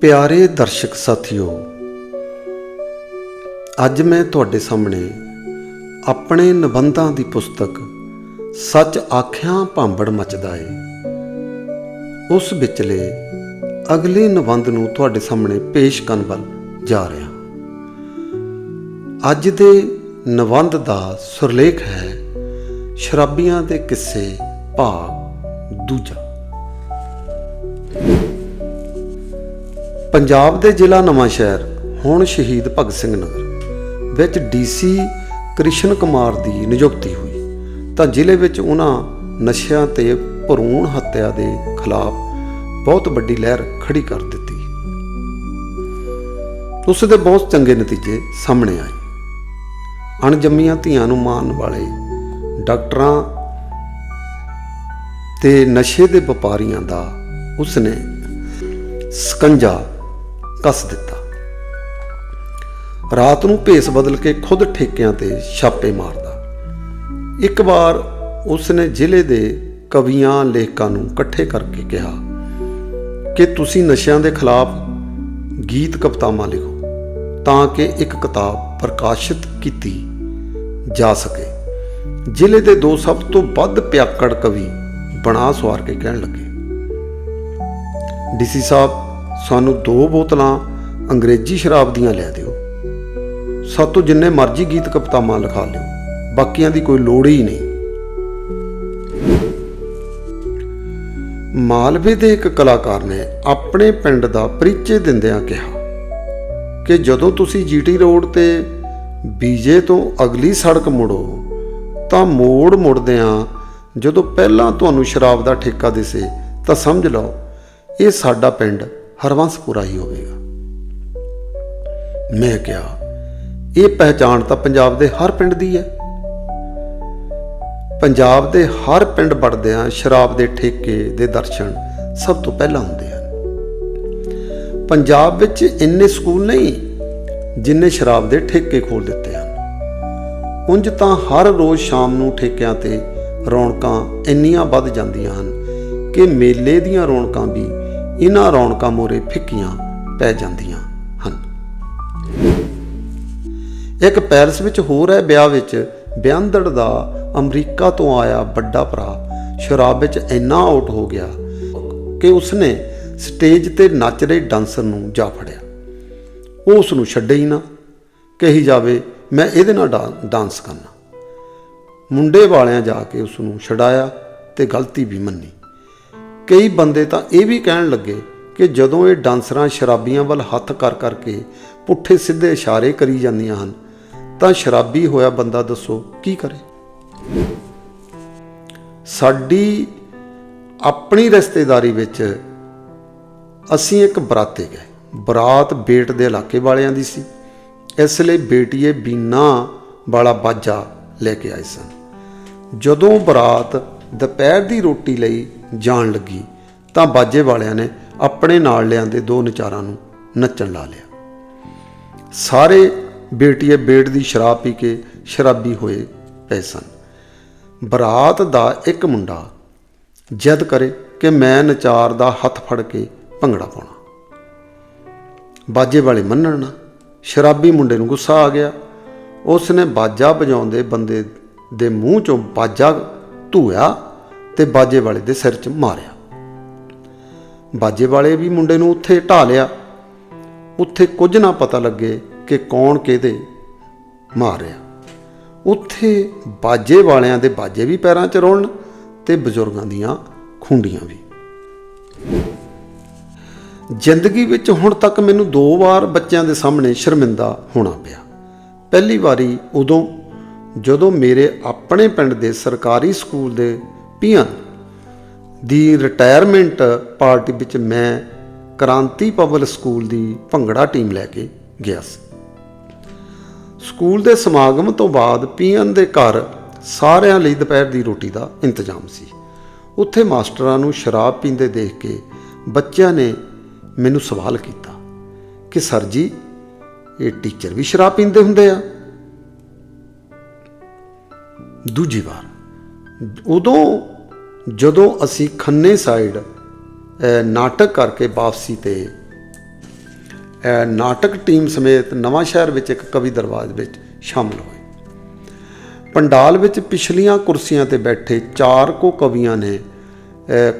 ਪਿਆਰੇ ਦਰਸ਼ਕ ਸਾਥੀਓ, ਅੱਜ ਮੈਂ ਤੁਹਾਡੇ ਸਾਹਮਣੇ ਆਪਣੇ ਨਿਬੰਧਾਂ ਦੀ ਪੁਸਤਕ ਸੱਚ ਆਖਿਆਂ ਭਾਂਬੜ ਮਚਦਾ ਏ। ਉਸ ਵਿਚਲੇ ਅਗਲੇ ਨਿਬੰਧ ਨੂੰ ਤੁਹਾਡੇ ਸਾਹਮਣੇ ਪੇਸ਼ ਕਰਨ ਵੱਲ ਜਾ ਰਿਹਾ ਅੱਜ ਦੇ ਨਿਬੰਧ ਦਾ ਸੁਰਲੇਖ ਹੈ ਸ਼ਰਾਬੀਆਂ ਦੇ ਕਿੱਸੇ ਭਾਗ ਦੂਜਾ। ਪੰਜਾਬ ਦੇ ਜ਼ਿਲ੍ਹਾ ਨਵਾਂਸ਼ਹਿਰ ਹੁਣ ਸ਼ਹੀਦ ਭਗਤ ਸਿੰਘ ਨਗਰ, ਵਿੱਚ ਡੀਸੀ ਕ੍ਰਿਸ਼ਨ ਕੁਮਾਰ ਦੀ ਨਿਯੁਕਤੀ ਹੋਈ। ਤਾਂ ਜ਼ਿਲ੍ਹੇ ਵਿੱਚ ਉਹਨਾਂ ਨਸ਼ਿਆਂ ਤੇ ਭਰੂਣ ਹੱਤਿਆ ਦੇ ਖਿਲਾਫ ਬਹੁਤ ਵੱਡੀ ਲਹਿਰ ਖੜੀ ਕਰ ਦਿੱਤੀ। ਉਸ ਦੇ ਬਹੁਤ ਚੰਗੇ ਨਤੀਜੇ ਸਾਹਮਣੇ ਆਏ। ਅਣਜੰਮੀਆਂ ਧੀਆਂ ਨੂੰ ਮਾਰਨ ਵਾਲੇ ਡਾਕਟਰਾਂ ਤੇ ਨਸ਼ੇ ਦੇ ਵਪਾਰੀਆਂ ਦਾ ਉਸਨੇ ਸਕੰਜਾ ਕੱਸ ਦਿੱਤਾ। ਰਾਤ ਨੂੰ ਭੇਸ ਬਦਲ ਕੇ ਖੁਦ ਠੇਕਿਆਂ ਤੇ ਛਾਪੇ ਮਾਰਦਾ। ਇੱਕ ਵਾਰ ਉਸਨੇ ਜ਼ਿਲ੍ਹੇ ਦੇ ਕਵੀਆਂ ਲੇਖਕਾਂ ਨੂੰ ਇਕੱਠੇ ਕਰਕੇ ਕਿਹਾ ਕਿ ਤੁਸੀਂ ਨਸ਼ਿਆਂ ਦੇ ਖਿਲਾਫ ਗੀਤ ਕਵਿਤਾਵਾਂ ਲਿਖੋ ਤਾਂ ਕਿ ਇੱਕ ਕਿਤਾਬ ਪ੍ਰਕਾਸ਼ਿਤ ਕੀਤੀ ਜਾ ਸਕੇ। ਜ਼ਿਲ੍ਹੇ ਦੇ ਦੋ ਸਭ ਤੋਂ ਵੱਧ ਪਿਆਕੜ ਕਵੀ ਬਣਾ ਸਵਾਰ ਕੇ ਕਹਿਣ ਲੱਗੇ। ਡੀਸੀ ਸਾਹਿਬ ਸਾਨੂੰ ਦੋ ਬੋਤਲਾਂ ਅੰਗਰੇਜ਼ੀ ਸ਼ਰਾਬ ਦੀਆਂ ਲੈ ਦਿਓ। ਸਾਤੋਂ ਜਿੰਨੇ ਮਰਜ਼ੀ ਗੀਤ ਕਵਿਤਾਵਾਂ ਲਿਖਾ ਲਿਓ, ਬਾਕੀਆਂ ਦੀ ਕੋਈ ਲੋੜ ਹੀ ਨਹੀਂ। ਮਾਲਵੇ ਦੇ ਇੱਕ ਕਲਾਕਾਰ ਨੇ ਆਪਣੇ ਪਿੰਡ ਦਾ ਪਰਿਚੈ ਦਿੰਦਿਆਂ ਕਿਹਾ ਕਿ ਜਦੋਂ ਤੁਸੀਂ ਜੀਟੀ ਰੋਡ ਤੇ ਬੀਜੇ ਤੋਂ ਅਗਲੀ ਸੜਕ ਮੁੜੋ, ਤਾਂ ਮੋੜ ਮੁੜਦਿਆਂ ਜਦੋਂ ਪਹਿਲਾਂ ਤੁਹਾਨੂੰ ਸ਼ਰਾਬ ਦਾ ਠੇਕਾ ਦਿਸੇ, ਤਾਂ ਸਮਝ ਲਓ, ਇਹ ਸਾਡਾ ਪਿੰਡ ਹਰਵੰਸ ਪੂਰਾ ਹੀ ਹੋਵੇਗਾ। ਮੈਂ ਕਿਹਾ, ਇਹ ਪਹਿਚਾਣ ਤਾਂ ਪੰਜਾਬ ਦੇ ਹਰ ਪਿੰਡ ਦੀ ਹੈ। ਪੰਜਾਬ ਦੇ ਹਰ ਪਿੰਡ ਵੜਦਿਆਂ ਸ਼ਰਾਬ ਦੇ ਠੇਕੇ ਦੇ ਦਰਸ਼ਨ ਸਭ ਤੋਂ ਪਹਿਲਾਂ ਹੁੰਦੇ ਹਨ। ਪੰਜਾਬ ਵਿੱਚ ਇੰਨੇ ਸਕੂਲ ਨਹੀਂ ਜਿੰਨੇ ਸ਼ਰਾਬ ਦੇ ਠੇਕੇ ਖੋਲ ਦਿੱਤੇ ਹਨ। ਉਂਝ ਤਾਂ ਹਰ ਰੋਜ਼ ਸ਼ਾਮ ਨੂੰ ਠੇਕਿਆਂ ਤੇ ਰੌਣਕਾਂ ਇੰਨੀਆਂ ਵੱਧ ਜਾਂਦੀਆਂ ਹਨ ਕਿ ਮੇਲੇ ਦੀਆਂ ਰੌਣਕਾਂ ਵੀ ਇਹਨਾਂ ਰੌਣਕਾਂ ਮੋਰੇ ਫਿੱਕੀਆਂ ਪੈ ਜਾਂਦੀਆਂ ਹਨ। ਇੱਕ ਪੈਰਿਸ ਵਿੱਚ ਹੋ ਰਿਹਾ ਵਿਆਹ ਵਿੱਚ ਬਿਆੰਦੜ ਦਾ ਅਮਰੀਕਾ ਤੋਂ ਆਇਆ ਵੱਡਾ ਭਰਾ। ਸ਼ਰਾਬ ਵਿੱਚ ਇੰਨਾ ਆਊਟ ਹੋ ਗਿਆ ਕਿ ਉਸਨੇ ਸਟੇਜ ਤੇ ਨੱਚ ਰਹੇ ਡਾਂਸਰ ਨੂੰ ਜਾ ਫੜਿਆ। ਉਹ ਉਸ ਨੂੰ ਛੱਡੇ ਹੀ ਨਾ। ਕਹੀ ਜਾਵੇ, ਮੈਂ ਇਹਦੇ ਨਾਲ ਡਾ- ਡਾਂਸ ਕਰਨਾ। ਮੁੰਡੇ ਵਾਲਿਆਂ ਜਾ ਕੇ ਉਸ ਨੂੰ ਛਡਾਇਆ ਤੇ ਗਲਤੀ ਵੀ ਮੰਨੀ। ਕਈ ਬੰਦੇ ਤਾਂ ਇਹ ਵੀ ਕਹਿਣ ਲੱਗੇ ਕਿ ਜਦੋਂ ਇਹ ਡਾਂਸਰਾਂ ਸ਼ਰਾਬੀਆਂ ਵੱਲ ਹੱਥ ਕਰ ਕਰਕੇ ਪੁੱਠੇ ਸਿੱਧੇ ਇਸ਼ਾਰੇ ਕਰੀ ਜਾਂਦੀਆਂ ਹਨ, ਤਾਂ ਸ਼ਰਾਬੀ ਹੋਇਆ ਬੰਦਾ ਦੱਸੋ ਕੀ ਕਰੇ? ਸਾਡੀ ਆਪਣੀ ਰਿਸ਼ਤੇਦਾਰੀ ਵਿੱਚ ਅਸੀਂ ਇੱਕ ਬਰਾਤੇ ਗਏ। ਬਰਾਤ ਬੇਟ ਦੇ ਇਲਾਕੇ ਵਾਲਿਆਂ ਦੀ ਸੀ। ਇਸ ਲਈ ਬੇਟੀਏ ਬੀਨਾ ਵਾਲਾ ਬਾਜਾ ਲੈ ਕੇ ਆਏ ਸਨ। ਜਦੋਂ ਬਰਾਤ ਦੁਪਹਿਰ ਦੀ ਰੋਟੀ ਲਈ ਜਾਣ ਲੱਗੀ ਤਾਂ ਬਾਜੇ ਵਾਲਿਆਂ ਨੇ ਆਪਣੇ ਨਾਲ ਲਿਆਂਦੇ ਦੋ ਨਚਾਰਾਂ ਨੂੰ ਨੱਚਣ ਲਾ ਲਿਆ। ਸਾਰੇ ਬੇਟੀਏ ਬੇਟ ਦੀ ਸ਼ਰਾਬ ਪੀ ਕੇ ਸ਼ਰਾਬੀ ਹੋਏ ਪਏ ਸਨ। ਬਰਾਤ ਦਾ ਇੱਕ ਮੁੰਡਾ ਜਦ ਕਰੇ ਕਿ ਮੈਂ ਨਚਾਰ ਦਾ ਹੱਥ ਫੜ ਕੇ ਭੰਗੜਾ ਪਾਉਣਾ। ਬਾਜੇ ਵਾਲੇ ਮੰਨਣ ਨਾ, ਸ਼ਰਾਬੀ ਮੁੰਡੇ ਨੂੰ ਗੁੱਸਾ ਆ ਗਿਆ। ਉਸ ਨੇ ਬਾਜਾ ਵਜਾਉਂਦੇ ਬੰਦੇ ਦੇ ਮੂੰਹ ਚੋਂ ਬਾਜਾ ਧੂਇਆ ਤੇ ਬਾਜੇ ਵਾਲੇ ਦੇ ਸਿਰ 'ਚ ਮਾਰਿਆ। ਬਾਜੇ ਵਾਲੇ ਵੀ ਮੁੰਡੇ ਨੂੰ ਉੱਥੇ ਢਾ ਲਿਆ। ਉੱਥੇ ਕੁਝ ਨਾ ਪਤਾ ਲੱਗੇ ਕਿ ਕੌਣ ਕਿਹਦੇ ਮਾਰ ਰਿਹਾ ਉੱਥੇ ਬਾਜੇ ਵਾਲਿਆਂ ਦੇ ਬਾਜੇ ਵੀ ਪੈਰਾਂ 'ਚ ਰੋਲਣ ਤੇ ਬਜ਼ੁਰਗਾਂ ਦੀਆਂ ਖੁੰਡੀਆਂ ਵੀ। ਜ਼ਿੰਦਗੀ ਵਿੱਚ ਹੁਣ ਤੱਕ ਮੈਨੂੰ ਦੋ ਵਾਰ ਬੱਚਿਆਂ ਦੇ ਸਾਹਮਣੇ ਸ਼ਰਮਿੰਦਾ ਹੋਣਾ ਪਿਆ। ਪਹਿਲੀ ਵਾਰੀ ਉਦੋਂ ਜਦੋਂ ਮੇਰੇ ਆਪਣੇ ਪਿੰਡ ਦੇ ਸਰਕਾਰੀ ਸਕੂਲ ਦੇ ਪੀਅਨ ਦੀ ਰਿਟਾਇਰਮੈਂਟ ਪਾਰਟੀ ਵਿੱਚ ਮੈਂ ਕ੍ਰਾਂਤੀ ਪਬਲਿਕ ਸਕੂਲ ਦੀ ਭੰਗੜਾ ਟੀਮ ਲੈ ਕੇ ਗਿਆ ਸੀ। ਸਕੂਲ ਦੇ ਸਮਾਗਮ ਤੋਂ ਬਾਅਦ ਪੀਅਨ ਦੇ ਘਰ ਸਾਰਿਆਂ ਲਈ ਦੁਪਹਿਰ ਦੀ ਰੋਟੀ ਦਾ ਇੰਤਜ਼ਾਮ ਸੀ। ਉੱਥੇ ਮਾਸਟਰਾਂ ਨੂੰ ਸ਼ਰਾਬ ਪੀਂਦੇ ਦੇਖ ਕੇ ਬੱਚਿਆਂ ਨੇ ਮੈਨੂੰ ਸਵਾਲ ਕੀਤਾ ਕਿ, ਸਰ ਜੀ, ਇਹ ਟੀਚਰ ਵੀ ਸ਼ਰਾਬ ਪੀਂਦੇ ਹੁੰਦੇ ਆ? ਦੂਜੀ ਵਾਰ ਉਦੋਂ ਜਦੋਂ ਅਸੀਂ ਖੰਨੇ ਸਾਈਡ ਨਾਟਕ ਕਰਕੇ ਵਾਪਸੀ ਤੇ ਨਾਟਕ ਟੀਮ ਸਮੇਤ ਨਵਾਂ ਸ਼ਹਿਰ ਵਿੱਚ ਇੱਕ ਕਵੀ ਦਰਬਾਰ ਵਿੱਚ ਸ਼ਾਮਲ ਹੋਏ। ਪੰਡਾਲ ਵਿੱਚ ਪਿਛਲੀਆਂ ਕੁਰਸੀਆਂ ਤੇ ਬੈਠੇ ਚਾਰ ਕੋ ਕਵੀਆਂ ਨੇ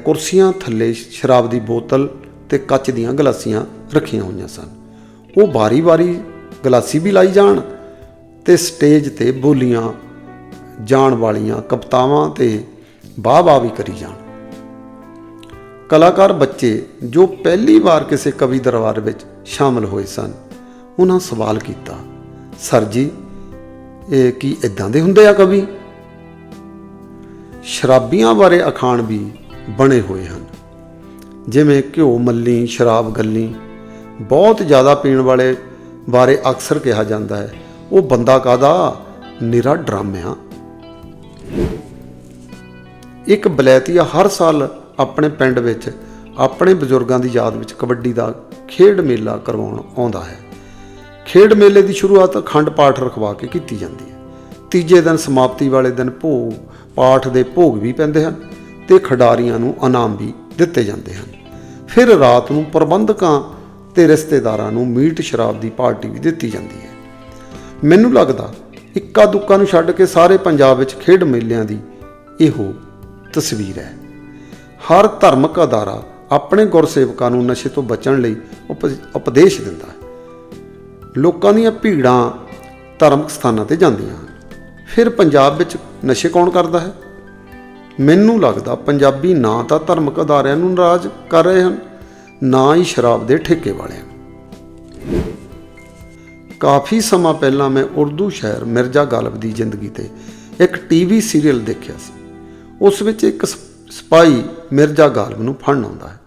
ਕੁਰਸੀਆਂ ਥੱਲੇ ਸ਼ਰਾਬ ਦੀ ਬੋਤਲ ਤੇ ਕੱਚ ਦੀਆਂ ਗਲਾਸੀਆਂ ਰੱਖੀਆਂ ਹੋਈਆਂ ਸਨ। ਉਹ ਵਾਰੀ-ਵਾਰੀ ਗਲਾਸੀ ਵੀ ਲਾਈ ਜਾਣ ਤੇ ਸਟੇਜ ਤੇ ਬੋਲੀਆਂ ਜਾਣ ਵਾਲੀਆਂ ਕਪਤਾਵਾਂ ਤੇ ਵਾਹ-ਵਾਹ ਵੀ ਕਰੀ ਜਾਣ। ਕਲਾਕਾਰ ਬੱਚੇ ਜੋ ਪਹਿਲੀ ਵਾਰ ਕਿਸੇ ਕਵੀ ਦਰਬਾਰ ਵਿੱਚ ਸ਼ਾਮਲ ਹੋਏ ਸਨ, ਉਹਨਾਂ ਸਵਾਲ ਕੀਤਾ, ਸਰ ਜੀ, ਇਹ ਕੀ ਇਦਾਂ ਦੇ ਹੁੰਦੇ ਆ ਕਵੀ? ਸ਼ਰਾਬੀਆਂ ਬਾਰੇ ਅਖਾਣ ਵੀ ਬਣੇ ਹੋਏ ਹਨ, ਜਿਵੇਂ ਘਿਓ, ਮੱਲੀ, ਸ਼ਰਾਬ, ਗੱਲੀ। ਬਹੁਤ ਜ਼ਿਆਦਾ ਪੀਣ ਵਾਲੇ ਬਾਰੇ ਅਕਸਰ ਕਿਹਾ ਜਾਂਦਾ ਹੈ, ਉਹ ਬੰਦਾ ਕਾਦਾ ਨਿਰਾ ਡਰਾਮਿਆ। ਇੱਕ ਬਲੈਤੀਆ ਹਰ ਸਾਲ ਆਪਣੇ ਪਿੰਡ ਵਿੱਚ ਆਪਣੇ ਬਜ਼ੁਰਗਾਂ ਦੀ ਯਾਦ ਵਿੱਚ ਕਬੱਡੀ ਦਾ ਖੇਡ ਮੇਲਾ ਕਰਵਾਉਣ ਆਉਂਦਾ ਹੈ। ਖੇਡ ਮੇਲੇ ਦੀ ਸ਼ੁਰੂਆਤ ਅਖੰਡ ਪਾਠ ਰਖਵਾ ਕੇ ਕੀਤੀ ਜਾਂਦੀ ਹੈ। ਤੀਜੇ ਦਿਨ ਸਮਾਪਤੀ ਵਾਲੇ ਦਿਨ ਭੋਗ, ਪਾਠ ਦੇ ਭੋਗ ਵੀ ਪੈਂਦੇ ਹਨ ਤੇ ਖਿਡਾਰੀਆਂ ਨੂੰ ਇਨਾਮ ਵੀ ਦਿੱਤੇ ਜਾਂਦੇ ਹਨ। ਫਿਰ ਰਾਤ ਨੂੰ ਪ੍ਰਬੰਧਕਾਂ ਤੇ ਰਿਸ਼ਤੇਦਾਰਾਂ ਨੂੰ ਮੀਟ ਸ਼ਰਾਬ ਦੀ ਪਾਰਟੀ ਵੀ ਦਿੱਤੀ ਜਾਂਦੀ ਹੈ। ਮੈਨੂੰ ਲੱਗਦਾ ਇੱਕਾ ਦੁੱਕਾ ਨੂੰ ਛੱਡ ਕੇ ਸਾਰੇ ਪੰਜਾਬ ਵਿੱਚ ਖੇਡ ਮੇਲਿਆਂ ਦੀ ਇਹੋ ਤਸਵੀਰ ਹੈ। ਹਰ ਧਾਰਮਿਕ ਅਦਾਰਾ ਆਪਣੇ ਗੁਰਸੇਵਕਾਂ ਨੂੰ ਨਸ਼ੇ ਤੋਂ ਬਚਣ ਲਈ ਉਪ- ਉਪਦੇਸ਼ ਦਿੰਦਾ ਹੈ। ਲੋਕਾਂ ਦੀਆਂ ਭੀੜਾਂ ਧਾਰਮਿਕ ਸਥਾਨਾਂ ਤੇ ਜਾਂਦੀਆਂ ਹਨ। ਫਿਰ ਪੰਜਾਬ ਵਿੱਚ ਨਸ਼ੇ ਕੌਣ ਕਰਦਾ ਹੈ? ਮੈਨੂੰ ਲੱਗਦਾ ਪੰਜਾਬੀ ਨਾ ਤਾਂ ਧਾਰਮਿਕ ਅਦਾਰਿਆਂ ਨੂੰ ਨਾਰਾਜ਼ ਕਰ ਰਹੇ ਹਨ, ਨਾ ਹੀ ਸ਼ਰਾਬ ਦੇ ਠੇਕੇ ਵਾਲਿਆਂ ਨੂੰ। ਕਾਫੀ ਸਮਾਂ ਪਹਿਲਾਂ ਮੈਂ ਉਰਦੂ ਸ਼ਾਇਰ ਮਿਰਜ਼ਾ ਗਾਲਬ ਦੀ ਜ਼ਿੰਦਗੀ ਤੇ ਇੱਕ ਟੀਵੀ ਸੀਰੀਅਲ ਦੇਖਿਆ ਸੀ। ਉਸ ਵਿੱਚ ਇੱਕ ਸ- ਸਿਪਾਹੀ ਮਿਰਜ਼ਾ ਗਾਲਬ ਨੂੰ ਫੜਨ ਆਉਂਦਾ ਹੈ।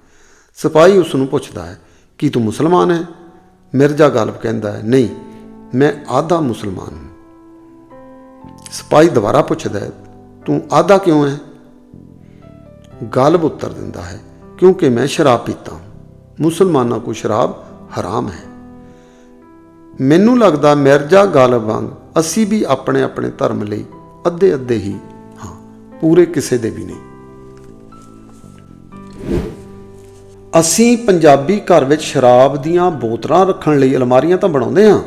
ਸਿਪਾਹੀ ਉਸ ਨੂੰ ਪੁੱਛਦਾ ਹੈ, ਕਿ ਤੂੰ ਮੁਸਲਮਾਨ ਹੈ? ਮਿਰਜ਼ਾ ਗਾਲਬ ਕਹਿੰਦਾ ਹੈ, ਨਹੀਂ, ਮੈਂ ਆਧਾ ਮੁਸਲਮਾਨ ਹਾਂ। ਸਿਪਾਹੀ ਦੁਬਾਰਾ ਪੁੱਛਦਾ ਹੈ, ਤੂੰ ਆਧਾ ਕਿਉਂ ਹੈ? ਗਾਲਬ ਉੱਤਰ ਦਿੰਦਾ ਹੈ, ਕਿਉਂਕਿ ਮੈਂ ਸ਼ਰਾਬ ਪੀਤਾ ਹਾਂ। ਮੁਸਲਮਾਨਾਂ ਕੋ ਸ਼ਰਾਬ ਹਰਾਮ ਹੈ। ਮੈਨੂੰ ਲੱਗਦਾ ਮਿਰਜ਼ਾ ਗਾਲਬ ਵਾਂਗ ਅਸੀਂ ਵੀ ਆਪਣੇ ਆਪਣੇ ਧਰਮ ਲਈ ਅੱਧੇ ਅੱਧੇ ਹੀ ਹਾਂ, ਪੂਰੇ ਕਿਸੇ ਦੇ ਵੀ ਨਹੀਂ। ਅਸੀਂ ਪੰਜਾਬੀ ਘਰ ਵਿੱਚ ਸ਼ਰਾਬ ਦੀਆਂ ਬੋਤਲਾਂ ਰੱਖਣ ਲਈ ਅਲਮਾਰੀਆਂ ਤਾਂ ਬਣਾਉਂਦੇ ਹਾਂ,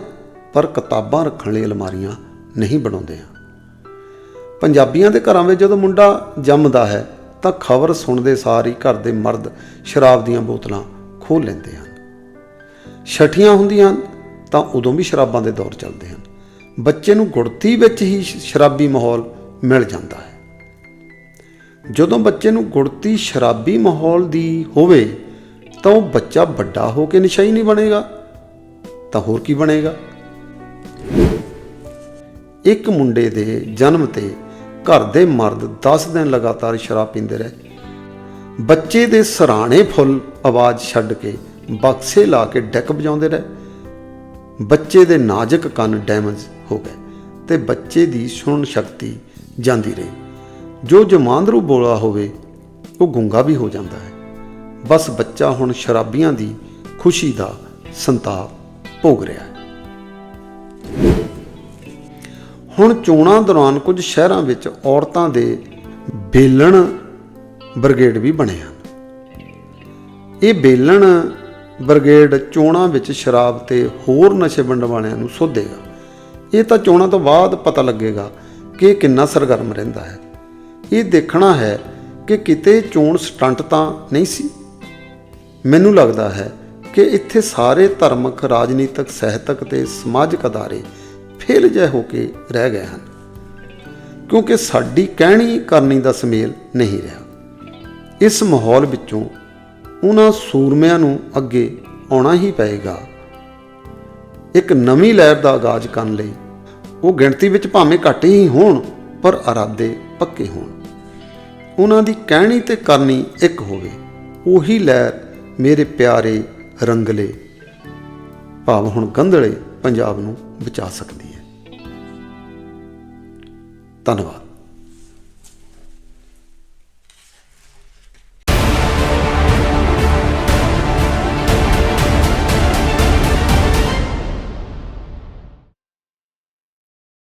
ਪਰ ਕਿਤਾਬਾਂ ਰੱਖਣ ਲਈ ਅਲਮਾਰੀਆਂ ਨਹੀਂ ਬਣਾਉਂਦੇ ਹਾਂ। ਪੰਜਾਬੀਆਂ ਦੇ ਘਰਾਂ ਵਿੱਚ ਜਦੋਂ ਮੁੰਡਾ ਜੰਮਦਾ ਹੈ, ਤਾਂ ਖਬਰ ਸੁਣਦੇ ਸਾਰ ਹੀ ਘਰ ਦੇ ਮਰਦ ਸ਼ਰਾਬ ਦੀਆਂ ਬੋਤਲਾਂ ਖੋਲ ਲੈਂਦੇ ਹਨ। ਛਠੀਆਂ ਹੁੰਦੀਆਂ ਹਨ ਤਾਂ ਉਦੋਂ ਵੀ ਸ਼ਰਾਬਾਂ ਦੇ ਦੌਰ ਚੱਲਦੇ ਹਨ। ਬੱਚੇ ਨੂੰ ਗੁੜਤੀ ਵਿੱਚ ਹੀ ਸ਼ਰਾਬੀ ਮਾਹੌਲ ਮਿਲ ਜਾਂਦਾ ਹੈ। ਜਦੋਂ ਬੱਚੇ ਨੂੰ ਗੁੜਤੀ ਸ਼ਰਾਬੀ ਮਾਹੌਲ ਦੀ ਹੋਵੇ, ਤਾਂ ਉਹ ਬੱਚਾ ਵੱਡਾ ਹੋ ਕੇ ਨਸ਼ਈ ਨਹੀਂ ਬਣੇਗਾ, ਤਾਂ ਹੋਰ ਕੀ ਬਣੇਗਾ? ਇੱਕ ਮੁੰਡੇ ਦੇ ਜਨਮ ਤੇ ਘਰ ਦੇ ਮਰਦ 10 ਦਿਨ ਲਗਾਤਾਰ ਸ਼ਰਾਬ ਪੀਂਦੇ ਰਹੇ। ਬੱਚੇ ਦੇ ਸਰਾਣੇ ਫੁੱਲ ਆਵਾਜ਼ ਛੱਡ ਕੇ ਬਕਸੇ ਲਾ ਕੇ ਡੈਕ ਵਜਾਉਂਦੇ ਰਹੇ। ਬੱਚੇ ਦੇ ਨਾਜ਼ੁਕ ਕੰਨ ਡੈਮੇਜ ਹੋ ਗਏ ਤੇ ਬੱਚੇ ਦੀ ਸੁਣਨ ਸ਼ਕਤੀ ਜਾਂਦੀ ਰਹੀ। ਜੋ ਜਮਾਂਦਰੂ ਬੋਲਾ ਹੋਵੇ, ਉਹ ਗੁੰਗਾ ਵੀ ਹੋ ਜਾਂਦਾ ਹੈ। ਬਸ ਬੱਚਾ ਹੁਣ ਸ਼ਰਾਬੀਆਂ ਦੀ ਖੁਸ਼ੀ ਦਾ ਸੰਤਾਪ ਭੋਗ ਰਿਹਾ ਹੈ। ਹੁਣ ਚੋਣਾਂ ਦੌਰਾਨ ਕੁਝ ਸ਼ਹਿਰਾਂ ਵਿੱਚ ਔਰਤਾਂ ਦੇ ਬੇਲਣ ਬ੍ਰਿਗੇਡ ਵੀ ਬਣੇ ਹਨ। ਇਹ ਬੇਲਣ ਬ੍ਰਿਗੇਡ ਚੋਣਾਂ ਵਿੱਚ ਸ਼ਰਾਬ ਤੇ ਹੋਰ ਨਸ਼ੇ ਵੰਡਣ ਵਾਲਿਆਂ ਨੂੰ ਸੋਧੇਗਾ। ਇਹ ਤਾਂ ਚੋਣਾਂ ਤੋਂ ਬਾਅਦ ਪਤਾ ਲੱਗੇਗਾ ਕਿ ਇਹ ਕਿੰਨਾ ਸਰਗਰਮ ਰਹਿੰਦਾ ਹੈ। ਇਹ ਦੇਖਣਾ ਹੈ ਕਿ ਕਿਤੇ ਚੋਣ ਸਟੰਟ ਤਾਂ ਨਹੀਂ ਸੀ। ਮੈਨੂੰ ਲੱਗਦਾ ਹੈ ਕਿ ਇੱਥੇ ਸਾਰੇ ਧਾਰਮਿਕ, ਰਾਜਨੀਤਿਕ, ਸਾਹਿਤਕ ਤੇ ਸਮਾਜਿਕ ਅਦਾਰੇ ਫੇਲ ਜਿਹੇ ਹੋ ਕੇ ਰਹਿ ਗਏ ਹਨ। ਕਿਉਂਕਿ ਸਾਡੀ ਕਹਿਣੀ ਕਰਨੀ ਦਾ ਸਮੇਲ ਨਹੀਂ ਰਿਹਾ। ਇਸ ਮਾਹੌਲ ਵਿੱਚੋਂ ਉਹਨਾਂ ਸੂਰਮਿਆਂ ਨੂੰ ਅੱਗੇ ਆਉਣਾ ਹੀ ਪਏਗਾ। ਇੱਕ ਨਵੀਂ ਲਹਿਰ ਦਾ ਆਗਾਜ਼ ਕਰਨ ਲਈ ਉਹ ਗਿਣਤੀ ਵਿੱਚ ਭਾਵੇਂ ਘੱਟ ਹੀ ਹੋਣ, ਪਰ ਅਰਾਦੇ ਪੱਕੇ ਹੋਣ। ਉਹਨਾਂ ਦੀ ਕਹਿਣੀ ਤੇ ਕਰਨੀ ਇੱਕ ਹੋਵੇ, ਉਹੀ ਲਹਿਰ ਮੇਰੇ ਪਿਆਰੇ ਰੰਗਲੇ, ਭਾਵ ਹੁਣ ਗੰਧਲੇ ਪੰਜਾਬ ਨੂੰ ਬਚਾ ਸਕਦੀ ਹੈ। ਧੰਨਵਾਦ।